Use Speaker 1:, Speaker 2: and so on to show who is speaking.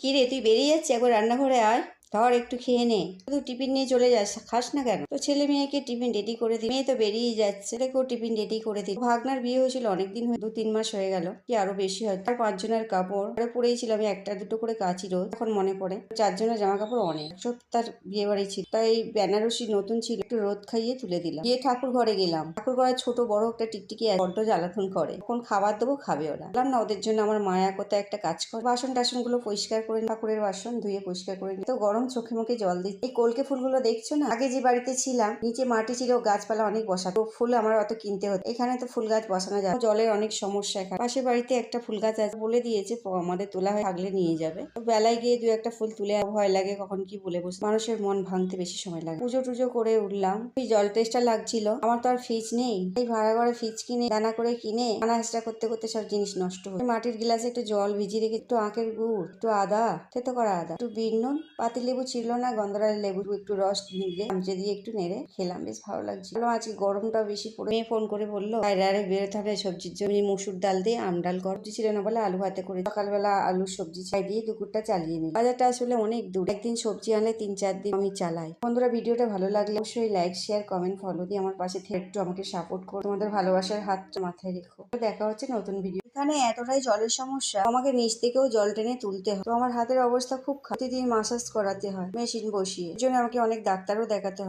Speaker 1: কি রে তুই বেরিয়ে যাচ্ছি একবার রান্নাঘরে আয়। ধর একটু খেয়ে নে। তুই টিফিন নিয়ে চলে যাস, খাস না কেন? তো ছেলে মেয়েকে টিফিন রেডি করে দিই মেয়ে তো বেরিয়ে যাচ্ছে। ছেলেকেও টিফিন রেডি করে দিই ভাগনার বিয়ে হয়েছিল অনেকদিন দু তিন মাস হয়ে গেল। কি আরও বেশি হয়? আর পাঁচজনের কাপড়। আরে পরেই ছিল আমি একটা দুটো করে কাচি রোজ এখন মনে পড়ে, চারজনের জামা কাপড় অনেক। তার বিয়ে বাড়ি ছিল। তাই বেনারসি নতুন ছিল, একটু রোদ খাইয়ে তুলে দিলাম। গিয়ে ঠাকুর ঘরে গেলাম। ঠাকুর ঘরে ছোট বড় একটা টিকটিকি বড্ড জ্বালাতন করে। এখন খাবার দেবো, খাবে ওরা। বললাম, না, ওদের জন্য আমার মায়া কোথায় একটা কাজ করে। বাসন টাসনগুলো পরিষ্কার করে ঠাকুরের বাসন ধুয়ে পরিষ্কার করে। তো গরম চোখে মুখে জল দিচ্ছে। এই কলকে ফুলগুলো দেখছ না? আগে যে বাড়িতে ছিলাম, নিচে মাটি ছিল, গাছপালা অনেক বসা। তো ফুল আমার অত কিনতে হতো। এখানে তো ফুল গাছ বসানো যায়। জলের অনেক সমস্যা এখানে। পাশের বাড়িতে একটা ফুল গাছ আছে। বলে দিয়েছে আমাদের তোলা হয়ে, থাকলে নিয়ে যাবে। তো বেলায় গিয়ে দু একটা ফুল তুলে ভয় লাগে, কখন কি বলে বসে। মানুষের মন ভাঙতে বেশি সময় লাগে। পুজো টুজো করে উঠলাম। ওই জল টেস্টটা লাগছিল। আমার তো আর ফ্রিজ নেই। এই ভাড়া ঘরে ফ্রিজ কিনে, দানা করে কিনে আনা হেসটা করতে করতে সব জিনিস নষ্ট হয় মাটির গ্লাসে একটু জল ভিজিয়ে রেখে, একটু আখের গুড়, একটু আদা, থেতো করা আদা, একটু বিট নুন পাতি লেবু ছিল না, গন্ধরাজ লেবু একটু রস নিয়ে চামচে দিয়ে একটু নেড়ে খেলাম, বেশ ভালো লাগছিল। আজকে গরমটাও বেশি পড়ে মেয়ে ফোন করে বলল বাইরে আরে, বেরোতে হবে সবজির জমি মুসুর ডাল দিয়ে আম ডাল কর। সবজি ছিল না বলে আলু হাতে করে সকালবেলা আলু সবজি চাই দিয়ে দুপুরটা চালিয়ে নিই বাজারটা আসলে অনেক দূর। একদিন সবজি আনলে তিন চার দিন আমি চালাই। বন্ধুরা, ভিডিওটা ভালো লাগলে অবশ্যই লাইক শেয়ার কমেন্ট ফলো দিয়ে আমার পাশে থেকে একটু আমাকে সাপোর্ট করো। তোমাদের ভালোবাসার হাতটা মাথায় রেখো। দেখা হচ্ছে নতুন ভিডিও এখানে এতটাই জলের সমস্যা, আমাকে নিচ থেকেও জল টেনে তুলতে হয়। তো আমার হাতের অবস্থা খুব প্রতিদিন মাসাজ করাতে হয় মেশিন বসিয়ে। জন্য আমাকে অনেক ডাক্তারও দেখাতে হয়।